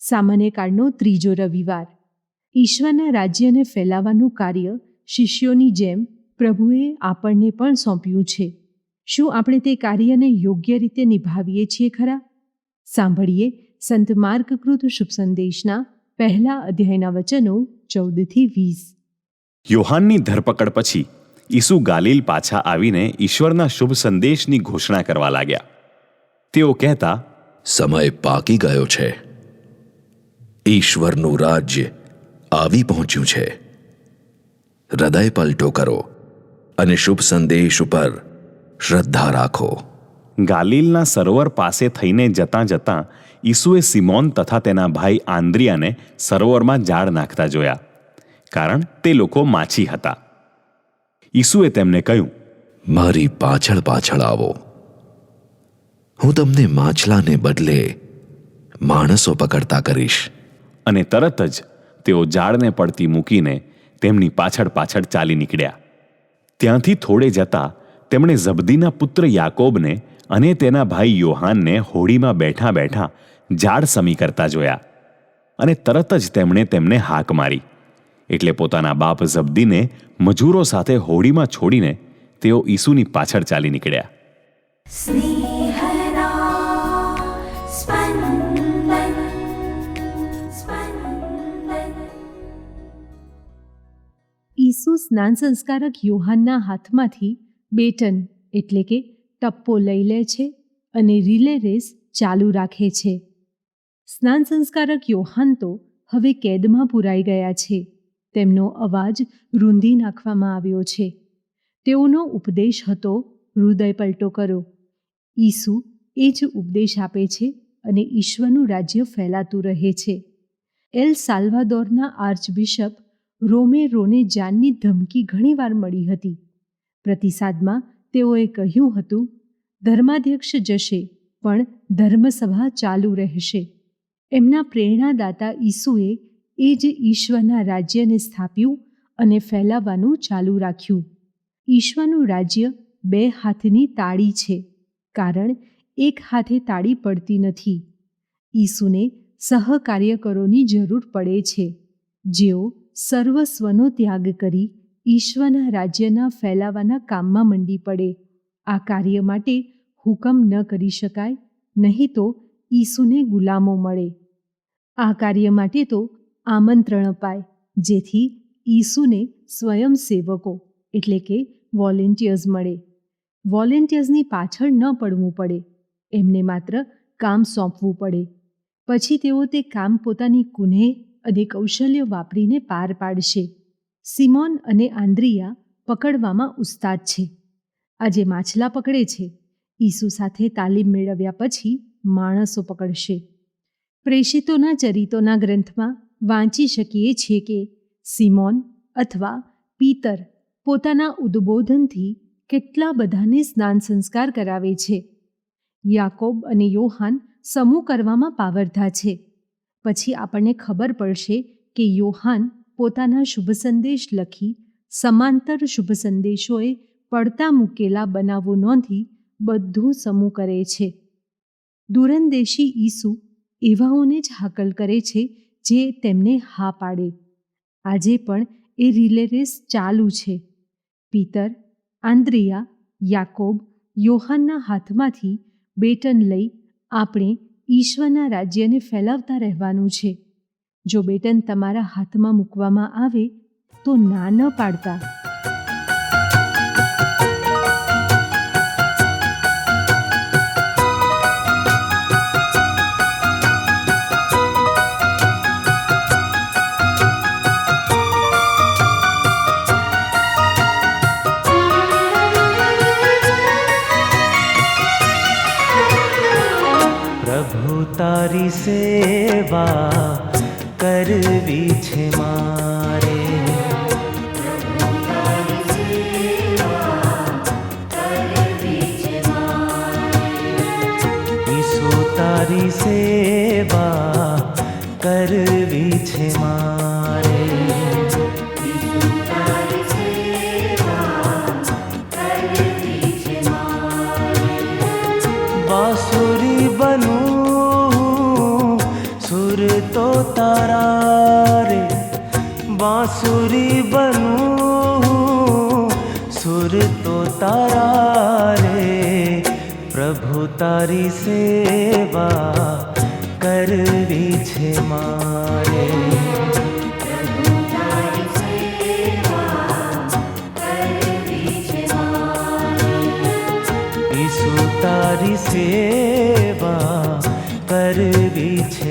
સામાન્ય કાળનો ત્રીજો રવિવાર. ઈશ્વરના રાજ્યને ફેલાવવાનું કાર્ય શિષ્યોની જેમ પ્રભુએ આપણને પણ સોંપ્યું છે. શું આપણે તે કાર્યને યોગ્ય રીતે નિભાવીએ છીએ ખરા? સાંભળીએ સંત માર્ગકૃત શુભ સંદેશના પહેલા અધ્યાયના વચનો ચૌદથી વીસ. યોહાનની ધરપકડ પછી ઈસુ ગાલિલ પાછા આવીને ઈશ્વરના શુભ સંદેશની ઘોષણા કરવા લાગ્યા. તેઓ કહેતા સમય પાકી ગયો છે. ઈશ્વરનું રાજ્ય આવી પહોંચ્યું છે. હૃદય પલટો કરો. અને શુભ સંદેશ ઉપર શ્રદ્ધા રાખો. ગાલિલના સરોવર પાસે થઈને જતાં જતાં ઈસુએ સિમોન તથા તેના ભાઈ આંદ્રિયાને સરોવરમાં જાળ નાખતા જોયા કારણ તે લોકો માછી હતા. ઈસુએ તેમને કહ્યું મારી પાછળ પાછળ આવો. હું તમને માછલાને બદલે માણસો પકડતા કરીશ. અને તરત જ તેઓ જાળને પડતી મૂકીને તેમની પાછળ પાછળ ચાલી નીકળ્યા. ત્યાંથી થોડે જતા તેમણે ઝબદીના પુત્ર યાકોબને અને તેના ભાઈ યોહાનને હોડીમાં બેઠા બેઠા ઝાડ સમી કરતા જોયા અને તરત જ તેમણે તેમને હાક મારી. એટલે પોતાના બાપ ઝબદીને મજૂરો સાથે હોડીમાં છોડીને તેઓ ઈસુની પાછળ ચાલી નીકળ્યા. ઈસુ સ્નાન સંસ્કારક યોહાનના હાથમાંથી બેટન, એટલે કે ટપ્પો લઈ લે છે અને રિલે રેસ ચાલુ રાખે છે. સ્નાન સંસ્કારક યોહાન તો હવે કેદમાં પુરાઈ ગયા છે. તેમનો અવાજ રૂંધી નાખવામાં આવ્યો છે. તેઓનો ઉપદેશ હતો, હૃદય પલટો કરો. ઈસુ એ જ ઉપદેશ આપે છે અને ઈશ્વરનું રાજ્ય ફેલાતું રહે છે. એલ સાલ્વાદોરના આર્ચબિશપ રોમે રોને જાનની ધમકી ઘણીવાર મળી હતી. પ્રતિસાદમાં તેઓએ કહ્યું હતું, ધર્માધ્યક્ષ જશે, પણ ધર્મસભા ચાલુ રહેશે. એમના પ્રેરણાદાતા ઈસુએ એ જ ઈશ્વરના રાજ્યને સ્થાપ્યું અને ફેલાવવાનું ચાલુ રાખ્યું. ઈશ્વરનું રાજ્ય બે હાથની તાળી છે, કારણ એક હાથે તાળી પડતી નથી. ઈસુને સહકાર્યકરોની જરૂર પડે છે. જેઓ સર્વસ્વનો ત્યાગ કરી ઈશ્વરના રાજ્યના ફેલાવાના કામમાં મંડી પડે. આ કાર્ય માટે હુકમ ન કરી શકાય, નહીં તો ઈસુને ગુલામો મળે. આ કાર્ય માટે તો આમંત્રણ અપાય, જેથી ઈસુને સ્વયંસેવકો એટલે કે વોલેન્ટિયર્સ મળે. વોલેન્ટિયર્સની પાછળ ન પડવું પડે, એમને માત્ર કામ સોંપવું પડે. પછી તેઓ તે કામ પોતાની કુનેહ અને કૌશલ્ય વાપરીને પાર પાડશે. સિમોન અને આંદ્રિયા પકડવામાં ઉસ્તાદ છે. આજે માછલા પકડે છે. ઈસુ સાથે તાલીમ મેળવ્યા પછી માણસો પકડશે. પ્રેષિતોના ચરિતોના ગ્રંથમાં વાંચી શકીએ છીએ કે સિમોન અથવા પીતર પોતાના ઉદ્બોધનથી કેટલા બધાને સ્નાન સંસ્કાર કરાવે છે. યાકોબ અને યોહાન સમૂહ કરવામાં પાવરધા છે. પછી આપણને ખબર પડશે કે યોહાન પોતાના શુભ સંદેશ લખી, સમાંતર શુભ સંદેશોએ પડતા મૂકેલા બનાવો નોંધી બધું સમૂહ કરે છે. દૂરંદેશી ઈસુ એવાઓને જ હાકલ કરે છે જે તેમને હા પાડે. આજે પણ એ રિલે રેસ ચાલુ છે. પીતર, આંદ્રિયા, યાકોબ, યોહાનના હાથમાંથી બેટન લઈ આપણે ઈશ્વરના રાજ્યને ફેલાવતા રહેવાનું છે. જો બેટન તમારા હાથમાં મૂકવામાં આવે, તો ના ન પાડતા. તારી સેવા કરવી છે મારે તો તારા રે બાંસુરી બનું સુર તો તારા રે, પ્રભુ તારી સેવા કરવી છે મારે. તારી સેવા કરવી છે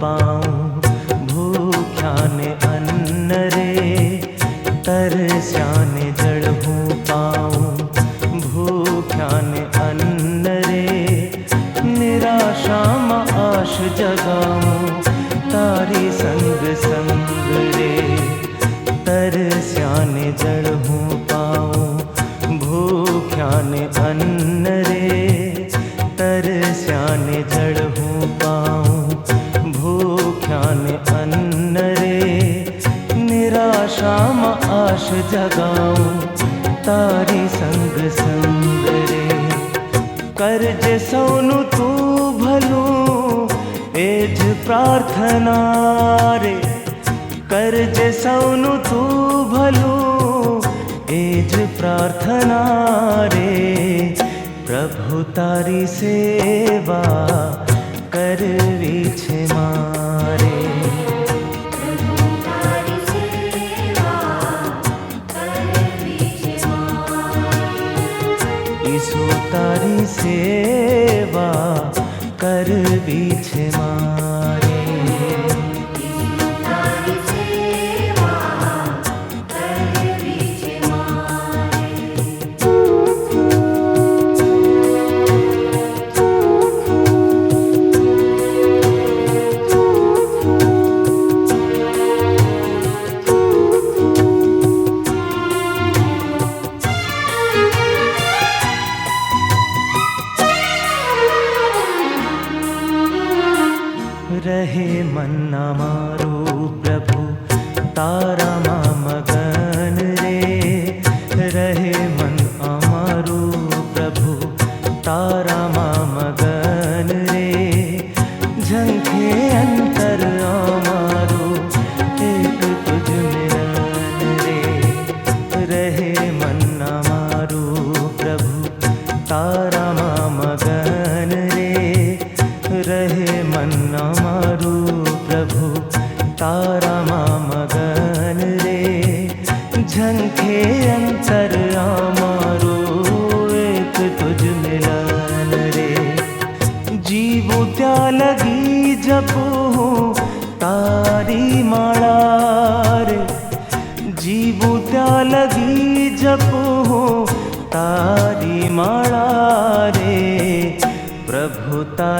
પાઉં ભૂખ્યાને અન્ન રે તરસ્યાને જળ હું પાઉં ભૂખ્યાને અન્ન રે નિરાશામાં આશ જગાઉં પ્રાર્થના રે કરજે સૌનું તું ભલું એ જ પ્રાર્થના રે પ્રભુ તારી સેવા કરવી છે મારે ઈસુ તારી સેવા કરવી તારામાં મગન રે. રહે મન અમારું પ્રભુ તારામાં મગન રે. ઝંખે અંતર અમારું, એક તુજ મિલન રે. રહે મન્ના મારું પ્રભુ તારામાં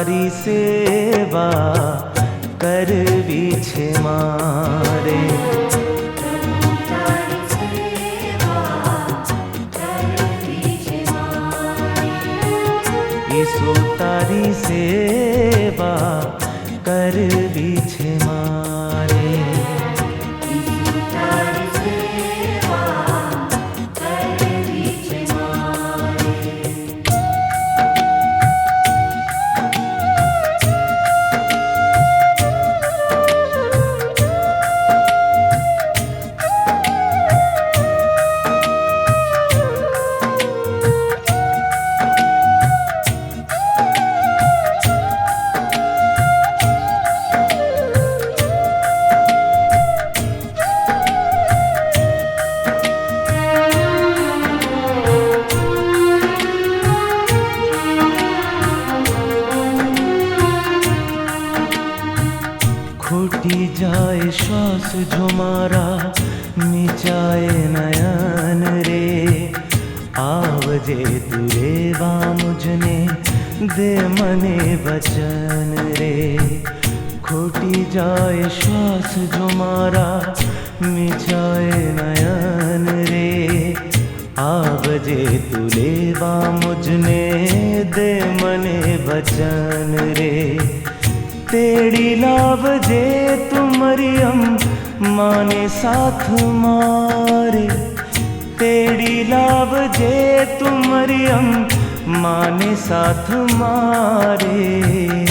તારી સેવા કરવી છે મારે. ઈસુ તારી સેવા કરવી છે નયન રે આવજે તું રેવા મુજને દે મને વચન રે ખોટી જાય શ્વાસ જો મારા મીચાય નયન રે આવજે તું લેવા મુજને દે મને વચન રે તેડી લાવજે તું મરિયમ માને સાથ મારે.